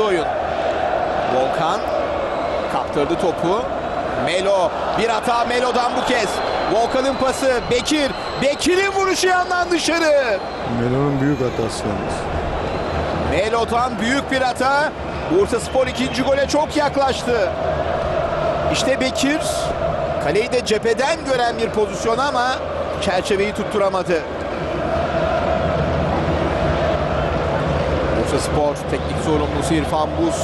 oyun. Volkan kaptırdı topu. Melo bir hata Melo'dan bu kez. Volkan'ın pası Bekir. Bekir'in vuruşu yandan dışarı. Melo'nun büyük hatası yalnız. Melo'dan büyük bir hata. Bursa Spor ikinci gole çok yaklaştı. İşte Bekir kaleyi de cepheden gören bir pozisyon ama çerçeveyi tutturamadı. Bursa Spor teknik sorumlusu İrfan Buz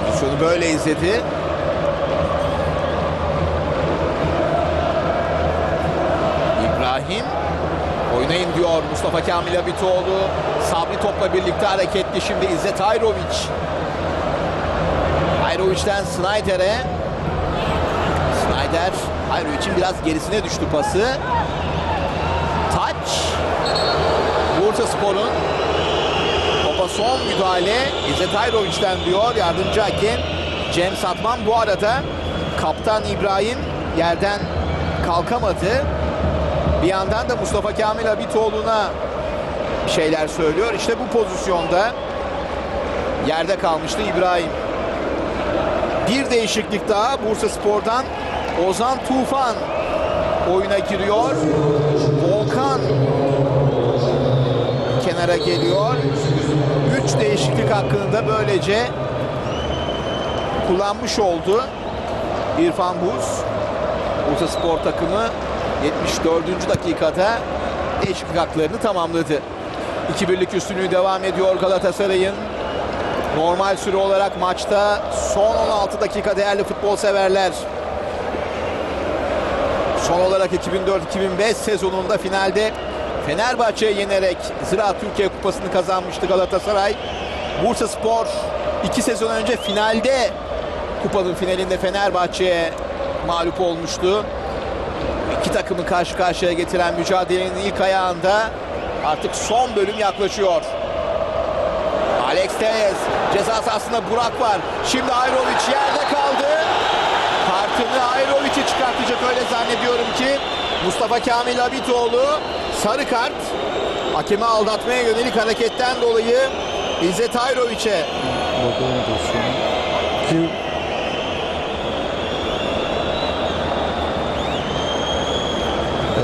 pozisyonu böyle izledi. İbrahim Oynayın diyor Mustafa Kamil Abitoğlu. Sabri topla birlikte hareketli şimdi İzzet Ayroviç. Ayroviç'ten Snyder'e. Snyder Ayroviç'in biraz gerisine düştü pası. Taç. Bursa Spor'un topa son müdahale İzzet Ayroviç'ten diyor yardımcı hakem Cem Satman. Bu arada kaptan İbrahim yerden kalkamadı. Bir yandan da Mustafa Kamil Abitoğlu'na şeyler söylüyor. İşte bu pozisyonda yerde kalmıştı İbrahim. Bir değişiklik daha Bursa Spor'dan Ozan Tufan oyuna giriyor. Volkan kenara geliyor. Üç değişiklik hakkını da böylece kullanmış oldu. İrfan Buz. Bursa Spor takımı 74. dakikada değişiklik haklarını tamamladı. 2-1'lik üstünlüğü devam ediyor Galatasaray'ın. Normal süre olarak maçta son 16 dakika değerli futbol severler. Son olarak 2004-2005 sezonunda finalde Fenerbahçe'yi yenerek Ziraat Türkiye Kupası'nı kazanmıştı Galatasaray. Bursa Spor 2 sezon önce finalde kupanın finalinde Fenerbahçe'ye mağlup olmuştu. İki takımı karşı karşıya getiren mücadelenin ilk ayağında artık son bölüm yaklaşıyor. Alex Telles ceza sahasında Burak var. Şimdi Ayroviç yerde kaldı. Kartını Ayroviç'e çıkartacak öyle zannediyorum ki. Mustafa Kamil Abitoğlu sarı kart. Hakemi aldatmaya yönelik hareketten dolayı İzzet Ayroviç'e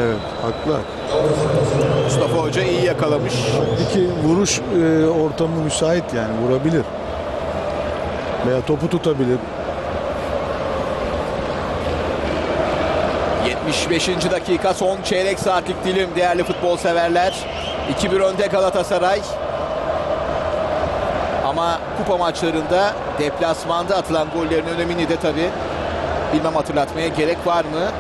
Evet, haklı. Mustafa Hoca iyi yakalamış. İki vuruş e, ortamı müsait yani vurabilir. Veya topu tutabilir. 75. dakika son çeyrek saatlik dilim değerli futbol severler. 2-1 önde Galatasaray. Ama kupa maçlarında deplasmanda atılan gollerin önemini de tabi bilmem hatırlatmaya gerek var mı?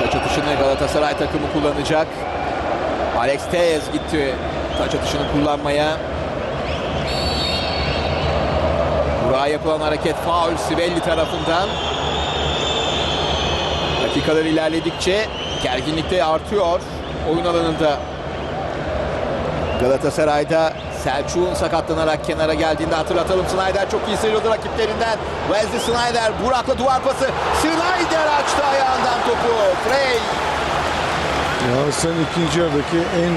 Taç atışını Galatasaray takımı kullanacak. Alex Telles gitti taç atışını kullanmaya. Burak'a yapılan hareket faul Sibelli tarafından. Dakikalar ilerledikçe gerginlik de artıyor oyun alanında. Galatasaray'da Selçuk'un sakatlanarak kenara geldiğinde hatırlatalım. Snyder çok iyi sıyrıldı rakiplerinden. Wesley Snyder Burak'la duvar pası. Snyder açtı ayağından topu. Frey Galatasaray'ın ikinci yarıdaki en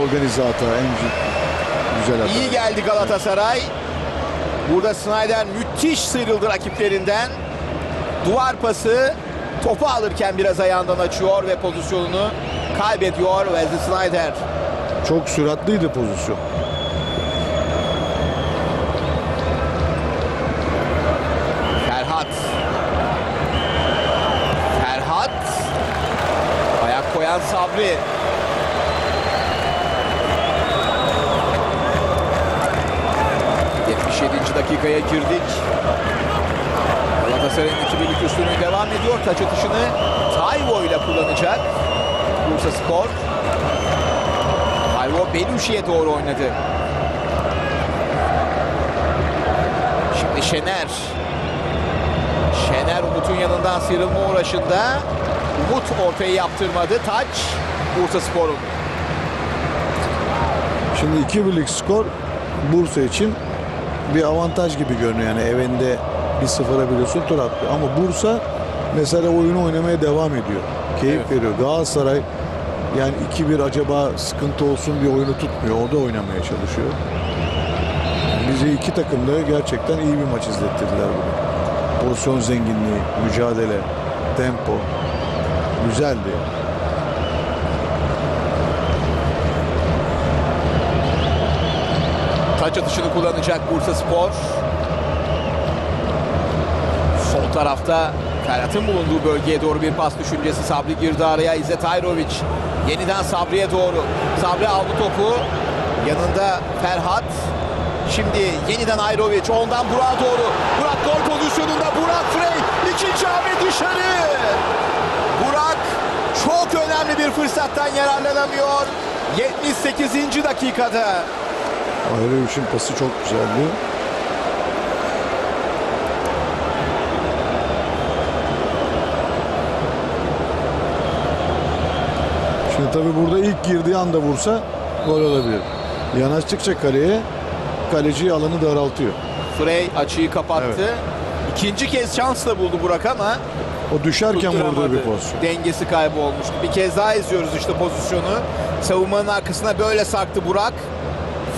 organize hata, en gü- güzel hata. iyi geldi Galatasaray. Burada Snyder müthiş sıyrıldı rakiplerinden. Duvar pası topu alırken biraz ayağından açıyor ve pozisyonunu kaybediyor Wesley Snyder. Çok süratliydi pozisyon. Ferhat. Ferhat. Ayak koyan Sabri. Dakikaya girdik. Galatasaray'ın 2-1'lik üstünlüğü devam ediyor. Taç atışını Tayvo ile kullanacak. Bursa Spor. Tayvo Beluşi'ye doğru oynadı. Şimdi Şener. Şener Umut'un yanından sıyrılma uğraşında. Umut ortayı yaptırmadı. Taç Bursa Spor'un. Şimdi iki birlik skor Bursa için bir avantaj gibi görünüyor. Yani evinde bir sıfıra biliyorsun tur attı. Ama Bursa mesela oyunu oynamaya devam ediyor. Keyif Evet. veriyor. Galatasaray yani 2-1 acaba sıkıntı olsun bir oyunu tutmuyor. O da oynamaya çalışıyor. Bizi iki takım da gerçekten iyi bir maç izlettirdiler bugün. Pozisyon zenginliği, mücadele, tempo güzeldi. Taç atışını kullanacak Bursa Spor. Sol tarafta Ferhat'ın bulunduğu bölgeye doğru bir pas düşüncesi. Sabri girdi araya. İzzet Ayroviç. Yeniden Sabri'ye doğru. Sabri aldı topu. Yanında Ferhat. Şimdi yeniden Ayroviç. Ondan Burak'a doğru. Burak gol pozisyonunda. Burak Frey. ikinci hamle dışarı. Burak çok önemli bir fırsattan yararlanamıyor. 78. dakikada. Ayrıca pası çok güzeldi. Şimdi tabii burada ilk girdiği anda vursa gol olabilir. Yanaştıkça kaleye kaleci alanı daraltıyor. Frey açıyı kapattı. Evet. İkinci kez şans da buldu Burak ama O düşerken vurduğu bir pozisyon. Dengesi kaybolmuştu. Bir kez daha izliyoruz işte pozisyonu. Savunmanın arkasına böyle sarktı Burak.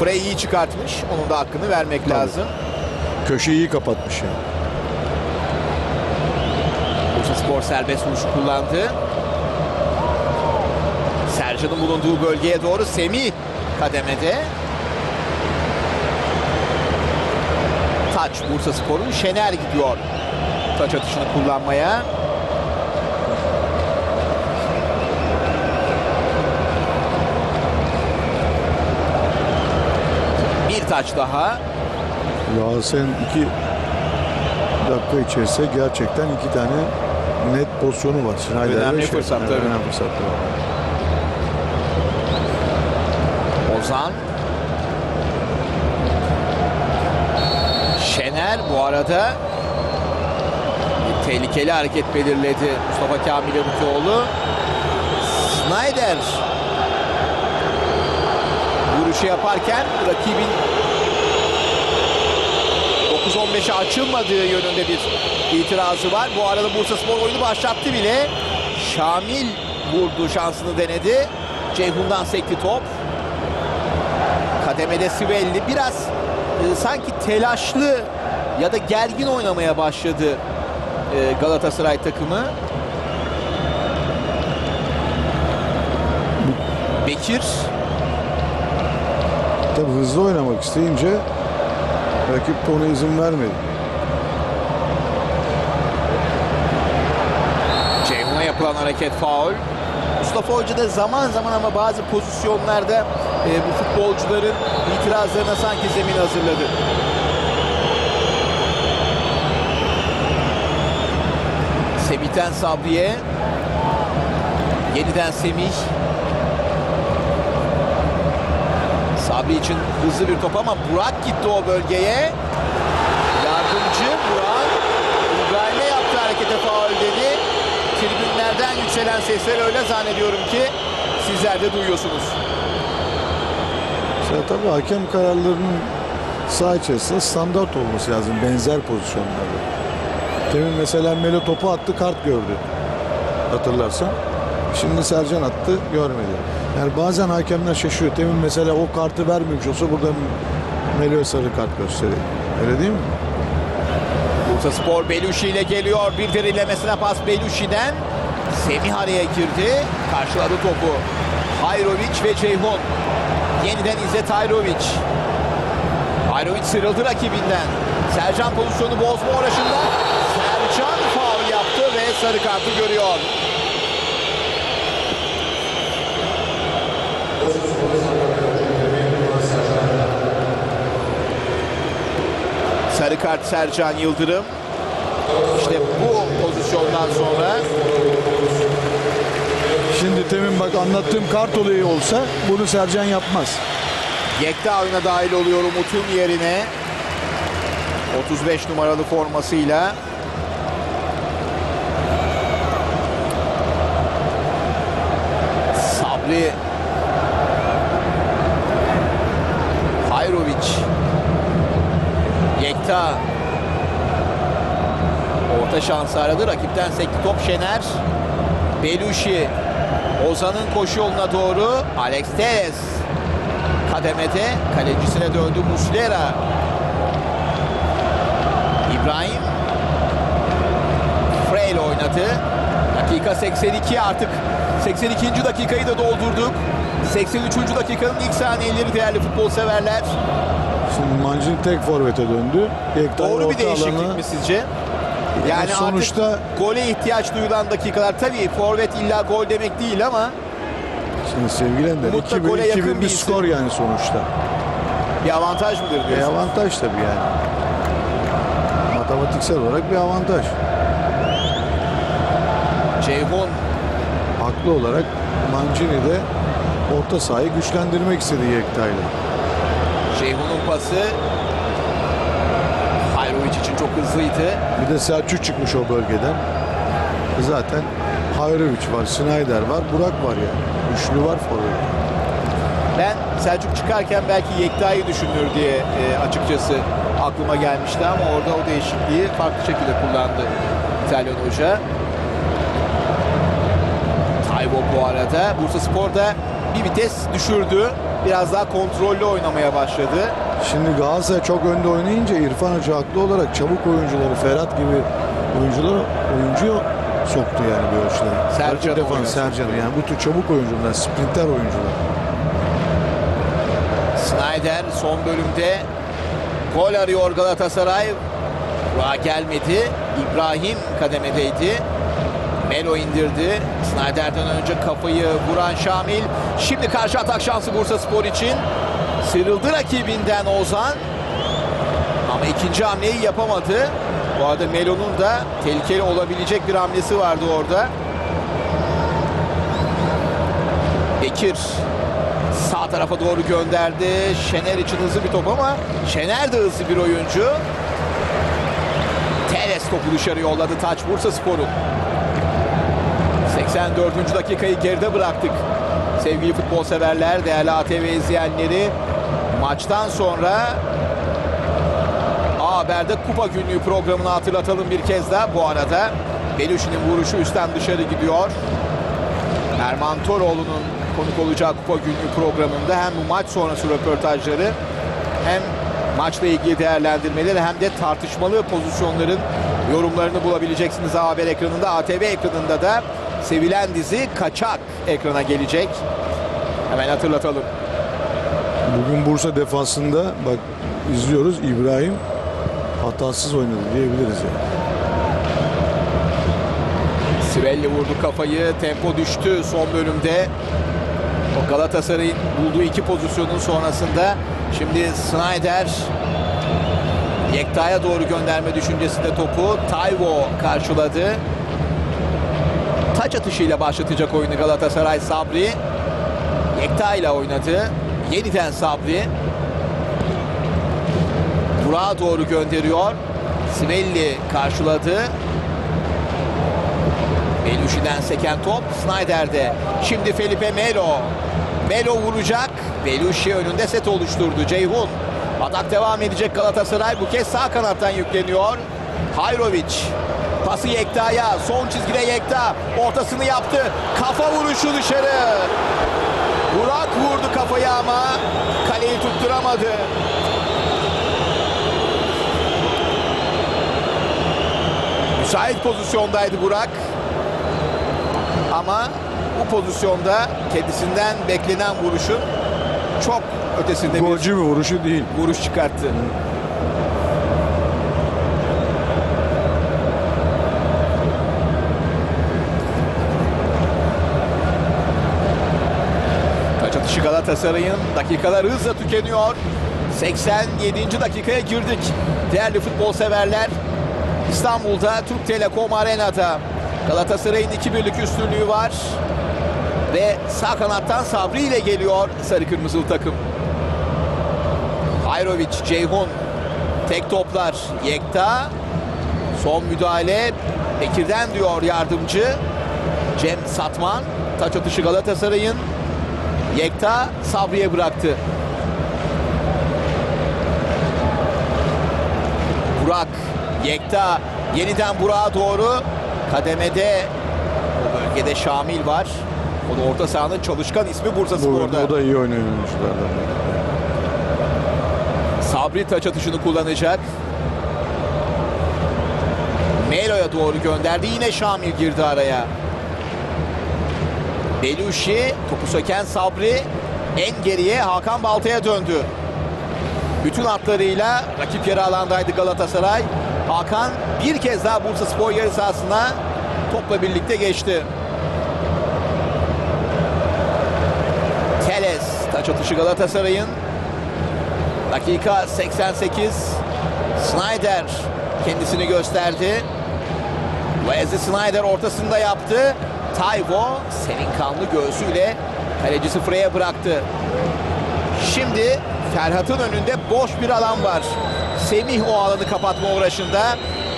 Frey iyi çıkartmış. Onun da hakkını vermek lazım. Köşeyi iyi kapatmış yani. Bursa Spor serbest vuruşu kullandı. Sercan'ın bulunduğu bölgeye doğru Semih kademede. Taç Bursa Spor'un Şener gidiyor. Taç atışını kullanmaya. Taç daha. Galatasaray'ın iki dakika içerisinde gerçekten iki tane net pozisyonu var. Schneider Önemli ve fırsat, tabii. Önemli fırsatlar var. Ozan. Şener bu arada bir tehlikeli hareket belirledi Mustafa Kamil Abutoğlu. Snyder vuruşu yaparken rakibin 9-15'e açılmadığı yönünde bir itirazı var. Bu arada Bursa Spor oyunu başlattı bile. Şamil vurdu şansını denedi. Ceyhun'dan sekti top. Kademede Sivelli biraz e, sanki telaşlı ya da gergin oynamaya başladı e, Galatasaray takımı. Bekir Tabii hızlı oynamak isteyince rakip de ona izin vermedi. Ceyhun'a yapılan hareket faul. Mustafa Hoca da zaman zaman ama bazı pozisyonlarda e, bu futbolcuların itirazlarına sanki zemin hazırladı. Semih'ten Sabri'ye. Yeniden Semih. Sabri için hızlı bir top ama Burak gitti o bölgeye. Yardımcı Burak İbrahim'e yaptığı harekete faul dedi. Tribünlerden yükselen sesler öyle zannediyorum ki sizler de duyuyorsunuz. Mesela tabii hakem kararlarının saha içerisinde standart olması lazım benzer pozisyonlarda. Demin mesela Melo topu attı kart gördü. Hatırlarsan. Şimdi Sercan attı görmedi. Yani bazen hakemler şaşıyor. Demin mesela o kartı vermemiş olsa burada Melo'ya sarı kart gösteriyor. Öyle değil mi? Bursa Spor Beluşi ile geliyor. Bir derinlemesine pas Beluşi'den. Semih araya girdi. Karşıladı topu. Hayroviç ve Ceyhun. Yeniden İzzet Hayroviç. Hayroviç sıyrıldı rakibinden. Sercan pozisyonu bozma uğraşında. Sercan faul yaptı ve sarı kartı görüyor. Sarı kart Sercan Yıldırım. İşte bu pozisyondan sonra Şimdi temin bak anlattığım kart olayı olsa bunu Sercan yapmaz. Yekta oyuna dahil oluyor Umut'un yerine. 35 numaralı formasıyla. Yekta Orta şansı aradı. Rakipten sekti top Şener. Belushi. Ozan'ın koşu yoluna doğru. Alex Teres. Kademede kalecisine döndü Muslera. İbrahim. Freyle oynadı. Dakika 82 artık 82. dakikayı da doldurduk. 83. dakikanın ilk saniyeleri değerli futbol severler. Şimdi Mancini tek forvete döndü. Yektay Doğru bir değişiklik alana- mi sizce? Yani sonuçta artık gole ihtiyaç duyulan dakikalar tabii forvet illa gol demek değil ama şimdi sevgili Ender Umut da 2-1 gole yakın 2-1 bir bir isim. skor yani sonuçta. bir avantaj mıdır E diyorsun? avantaj tabii yani. Matematiksel olarak bir avantaj. Ceyhun Haklı olarak Mancini de orta sahayı güçlendirmek istedi Yektay'la. Ceyhun'un pası Hayrovic için çok hızlıydı. Bir de Selçuk çıkmış o bölgeden. Zaten Hayrovic var, Snyder var, Burak var yani. Üçlü var forvet. Ben Selçuk çıkarken belki Yekta'yı düşünür diye e, açıkçası aklıma gelmişti ama orada o değişikliği farklı şekilde kullandı İtalyan hoca. Taybo bu arada Bursa Spor'da bir vites düşürdü. Biraz daha kontrollü oynamaya başladı. Şimdi Galatasaray çok önde oynayınca İrfan Hoca haklı olarak çabuk oyuncuları, Ferhat gibi oyuncuları oyuncuyu soktu yani bir ölçüde. Sercan'ı Rakip defans Sercan'ı yani bu tür çabuk oyuncular, sprinter oyuncular. Snyder son bölümde gol arıyor Galatasaray. Burak'a gelmedi. İbrahim kademedeydi. Melo indirdi. Snyder'den önce kafayı vuran Şamil. Şimdi karşı atak şansı Bursa Spor için. Sıyrıldı rakibinden Ozan. Ama ikinci hamleyi yapamadı. Bu arada Melo'nun da tehlikeli olabilecek bir hamlesi vardı orada. Bekir sağ tarafa doğru gönderdi. Şener için hızlı bir top ama Şener de hızlı bir oyuncu. Teres topu dışarı yolladı taç Bursa Spor'un. 84. dakikayı geride bıraktık. Sevgili futbol severler, değerli ATV izleyenleri maçtan sonra A Haber'de Kupa Günlüğü programını hatırlatalım bir kez daha. Bu arada Beluşi'nin vuruşu üstten dışarı gidiyor. Erman Toroğlu'nun konuk olacağı Kupa Günlüğü programında hem bu maç sonrası röportajları hem maçla ilgili değerlendirmeleri hem de tartışmalı pozisyonların yorumlarını bulabileceksiniz A Haber ekranında. ATV ekranında da sevilen dizi Kaçak ekrana gelecek. Hemen hatırlatalım. Bugün Bursa defansında bak izliyoruz İbrahim hatasız oynadı diyebiliriz yani. Sirelli vurdu kafayı. Tempo düştü son bölümde. O Galatasaray'ın bulduğu iki pozisyonun sonrasında şimdi Snyder Yekta'ya doğru gönderme düşüncesinde topu Tayvo karşıladı. Taç atışıyla başlatacak oyunu Galatasaray Sabri. Yekta ile oynadı. Yeniden Sabri. Burak'a doğru gönderiyor. Sivelli karşıladı. Belushi'den seken top Snyder'de. Şimdi Felipe Melo. Melo vuracak. Belushi önünde set oluşturdu. Ceyhun. Atak devam edecek Galatasaray. Bu kez sağ kanattan yükleniyor. Hayrovic. Pası Yekta'ya. Son çizgide Yekta. Ortasını yaptı. Kafa vuruşu dışarı. Burak vurdu kafayı ama kaleyi tutturamadı. Müsait pozisyondaydı Burak. Ama bu pozisyonda kendisinden beklenen vuruşun çok ötesinde bir Golcü bir vuruşu değil. vuruş çıkarttı. Taç atışı Galatasaray'ın dakikalar hızla tükeniyor. 87. dakikaya girdik. Değerli futbol severler. İstanbul'da Türk Telekom Arena'da Galatasaray'ın 2-1'lik üstünlüğü var. Ve sağ kanattan Sabri ile geliyor sarı kırmızılı takım. Hayrovic, Ceyhun, tek toplar, Yekta, son müdahale, Bekir'den diyor yardımcı, Cem Satman, taç atışı Galatasaray'ın, Yekta Sabri'ye bıraktı. Burak, Yekta, Yeniden Burak'a doğru kademede o bölgede Şamil var. O da orta sahanın çalışkan ismi Bursa Bu Spor'da. o da iyi oynayan oyunculardan. Sabri taç atışını kullanacak. Melo'ya doğru gönderdi. Yine Şamil girdi araya. Beluşi topu söken Sabri en geriye Hakan Balta'ya döndü. Bütün hatlarıyla rakip yarı alandaydı Galatasaray. Hakan bir kez daha Bursa Spor yarı sahasına topla birlikte geçti. Teles taç atışı Galatasaray'ın Dakika 88. Snyder kendisini gösterdi. Wesley Snyder ortasında yaptı. Tayvo serin kanlı göğsüyle kalecisi Frey'e bıraktı. Şimdi Ferhat'ın önünde boş bir alan var. Semih o alanı kapatma uğraşında.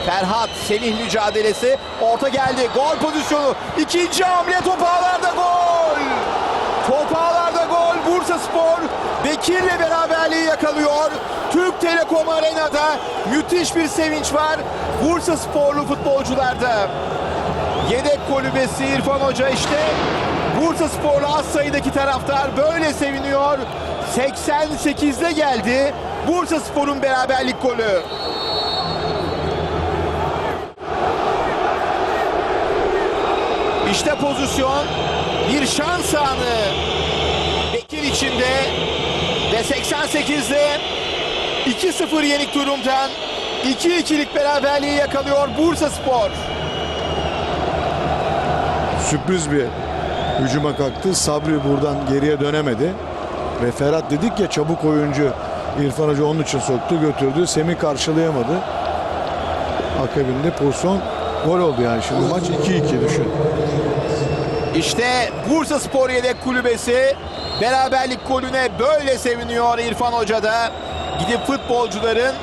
Ferhat, Semih mücadelesi. Orta geldi. Gol pozisyonu. İkinci hamle top ağlarda gol. Top ağlarda gol. Bursa Spor Bekir'le beraberliği yakalıyor. Türk Telekom Arena'da müthiş bir sevinç var. Bursa Sporlu futbolcularda. Yedek kulübesi İrfan Hoca işte Bursa Sporlu az sayıdaki taraftar böyle seviniyor. 88'de geldi. Bursa Spor'un beraberlik golü. İşte pozisyon. Bir şans anı. Bekir içinde ve 88'de 2-0 yenik durumdan 2-2'lik beraberliği yakalıyor Bursa Spor. Sürpriz bir hücuma kalktı. Sabri buradan geriye dönemedi. Ve Ferhat dedik ya çabuk oyuncu İrfan Hoca onun için soktu götürdü. Semih karşılayamadı. Akabinde pozisyon gol oldu yani. Şimdi maç 2-2 düşün. İşte Bursa Spor Yedek Kulübesi beraberlik golüne böyle seviniyor İrfan Hoca da. Gidip futbolcuların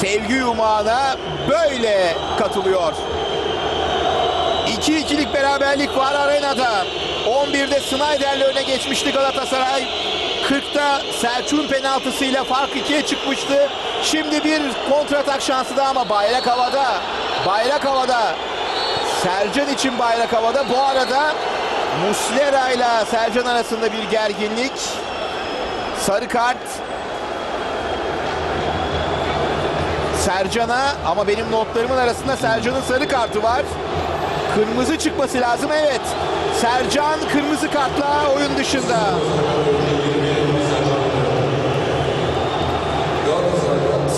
sevgi yumağına böyle katılıyor. 2-2'lik beraberlik var arenada. 11'de Snyder'le öne geçmişti Galatasaray. 40'ta Selçuk'un penaltısıyla fark 2'ye çıkmıştı. Şimdi bir kontratak şansı da ama bayrak havada. Bayrak havada. Sercan için bayrak havada. Bu arada Muslera ile Sercan arasında bir gerginlik. Sarı kart. Sercan'a ama benim notlarımın arasında Sercan'ın sarı kartı var. Kırmızı çıkması lazım evet. Sercan kırmızı kartla oyun dışında.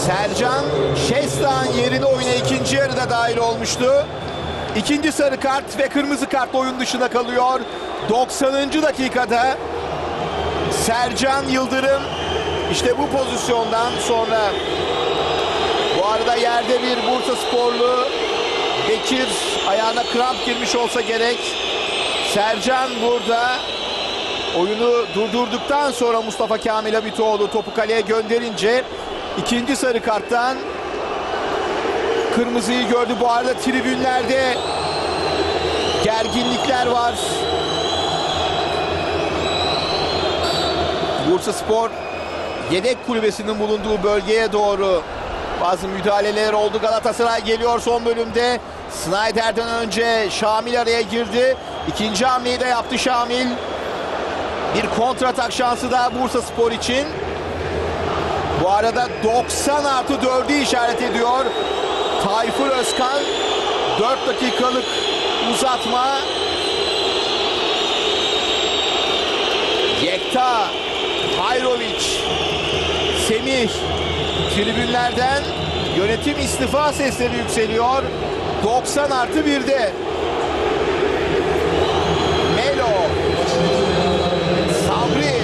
Sercan Şestan yerine oyuna ikinci yarıda dahil olmuştu. İkinci sarı kart ve kırmızı kartla oyun dışında kalıyor. 90. dakikada Sercan Yıldırım işte bu pozisyondan sonra bu arada yerde bir Bursa sporlu Bekir ayağına kramp girmiş olsa gerek. Sercan burada oyunu durdurduktan sonra Mustafa Kamil Abitoğlu topu kaleye gönderince ikinci sarı karttan kırmızıyı gördü. Bu arada tribünlerde gerginlikler var. Bursa Spor yedek kulübesinin bulunduğu bölgeye doğru bazı müdahaleler oldu. Galatasaray geliyor son bölümde. Snyder'den önce Şamil araya girdi. İkinci hamleyi de yaptı Şamil. Bir kontratak şansı daha Bursa Spor için. Bu arada 90 artı 4'ü işaret ediyor. Tayfur Özkan 4 dakikalık uzatma. Yekta Hayrovic Semih tribünlerden yönetim istifa sesleri yükseliyor. 90 artı 1'de. Melo. Sabri.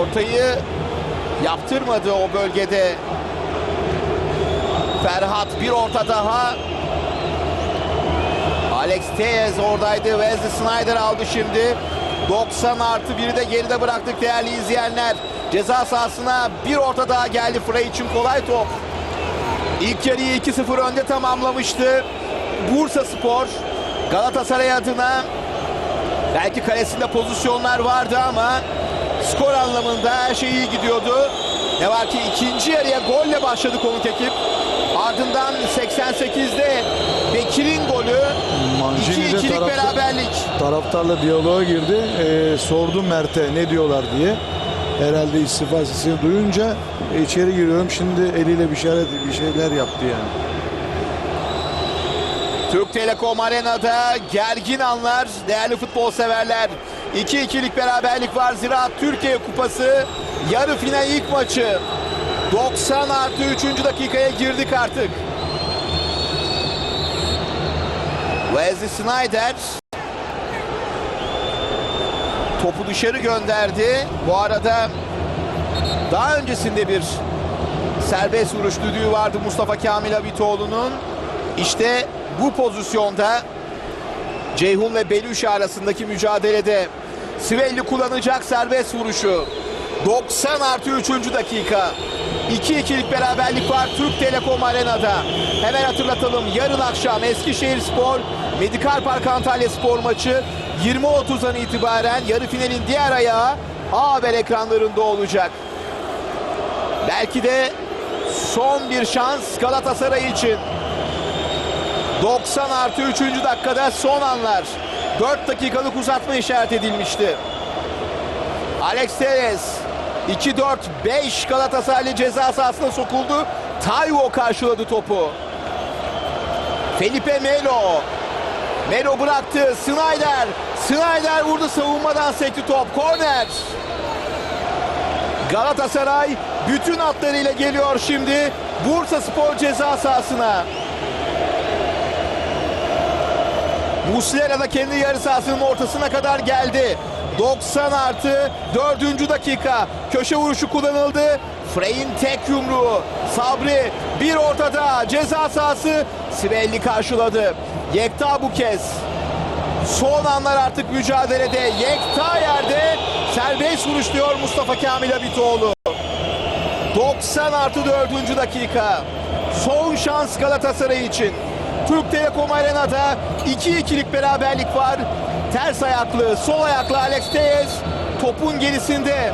Ortayı yaptırmadı o bölgede. Ferhat bir orta daha. Alex Teyes oradaydı. Wesley Snyder aldı şimdi. 90 artı 1'i de geride bıraktık değerli izleyenler. Ceza sahasına bir orta daha geldi. Frey için kolay top. İlk yarıyı 2-0 önde tamamlamıştı. Bursa Spor Galatasaray adına belki kalesinde pozisyonlar vardı ama skor anlamında her şey iyi gidiyordu. Ne var ki ikinci yarıya golle başladı konuk ekip. Ardından 88'de Bekir'in golü. Mancini de 2-2'lik tarafta- beraberlik. taraftarla diyaloğa girdi. Ee, sordu Mert'e ne diyorlar diye. Herhalde istifa sesini duyunca "E, içeri giriyorum. Şimdi eliyle bir şeyler, bir şeyler yaptı yani. Türk Telekom Arena'da gergin anlar değerli futbol severler. 2-2'lik beraberlik var Ziraat Türkiye Kupası yarı final ilk maçı. 90 artı 3. dakikaya girdik artık. Wesley Snyder topu dışarı gönderdi. Bu arada daha öncesinde bir serbest vuruş düdüğü vardı Mustafa Kamil Abitoğlu'nun. İşte bu pozisyonda Ceyhun ve Belüşe arasındaki mücadelede Svelli kullanacak serbest vuruşu. 90 artı 3. dakika. 2-2'lik beraberlik var Türk Telekom Arena'da. Hemen hatırlatalım yarın akşam Eskişehir Spor, Medikal Park Antalya Spor maçı 20.30'dan itibaren yarı finalin diğer ayağı A Haber ekranlarında olacak. Belki de son bir şans Galatasaray için. 90 artı 3. dakikada son anlar. 4 dakikalık uzatma işaret edilmişti. Alex Teres 2-4-5 Galatasaraylı ceza sahasına sokuldu. Tayvo karşıladı topu. Felipe Melo. Melo bıraktı. Snyder. Snyder vurdu savunmadan sekti top. Korner. Galatasaray bütün hatlarıyla geliyor şimdi. Bursa Spor ceza sahasına. Muslera da kendi yarı sahasının ortasına kadar geldi. 90 artı 4. dakika. Köşe vuruşu kullanıldı. Frey'in tek yumruğu. Sabri bir ortada ceza sahası. Sibelli karşıladı. Yekta bu kez. Son anlar artık mücadelede. Yekta yerde. Serbest vuruş diyor Mustafa Kamil Abitoğlu. 90 artı 4. dakika. Son şans Galatasaray için. Türk Telekom Arena'da 2-2'lik beraberlik var. Ters ayaklı, sol ayaklı Alex Teyes topun gerisinde.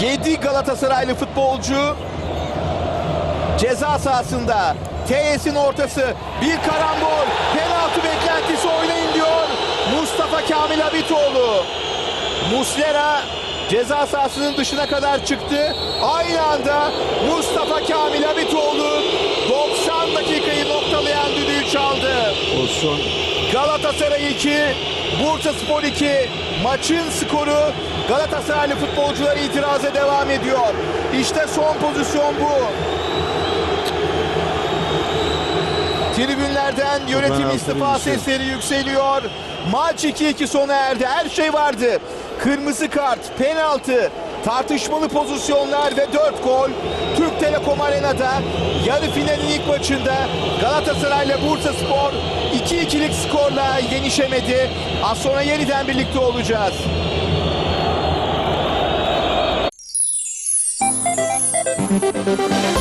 7 Galatasaraylı futbolcu ceza sahasında. Teyes'in ortası bir karambol. Penaltı beklentisi oynayın diyor Mustafa Kamil Abitoğlu. Muslera ceza sahasının dışına kadar çıktı. Aynı anda Mustafa Kamil Abitoğlu 90 dakikayı noktalayan düdüğü çaldı. Pozisyon Galatasaray 2, Bursa Spor 2. Maçın skoru Galatasaraylı futbolcular itiraza devam ediyor. İşte son pozisyon bu. Tribünlerden yönetim istifa sesleri yükseliyor. Maç 2-2 sona erdi. Her şey vardı. Kırmızı kart, penaltı, tartışmalı pozisyonlar ve 4 gol. Türk Telekom Arena'da yarı finalin ilk maçında Galatasaray ile Bursa Spor 2-2'lik skorla yenişemedi. Az sonra yeniden birlikte olacağız. Thank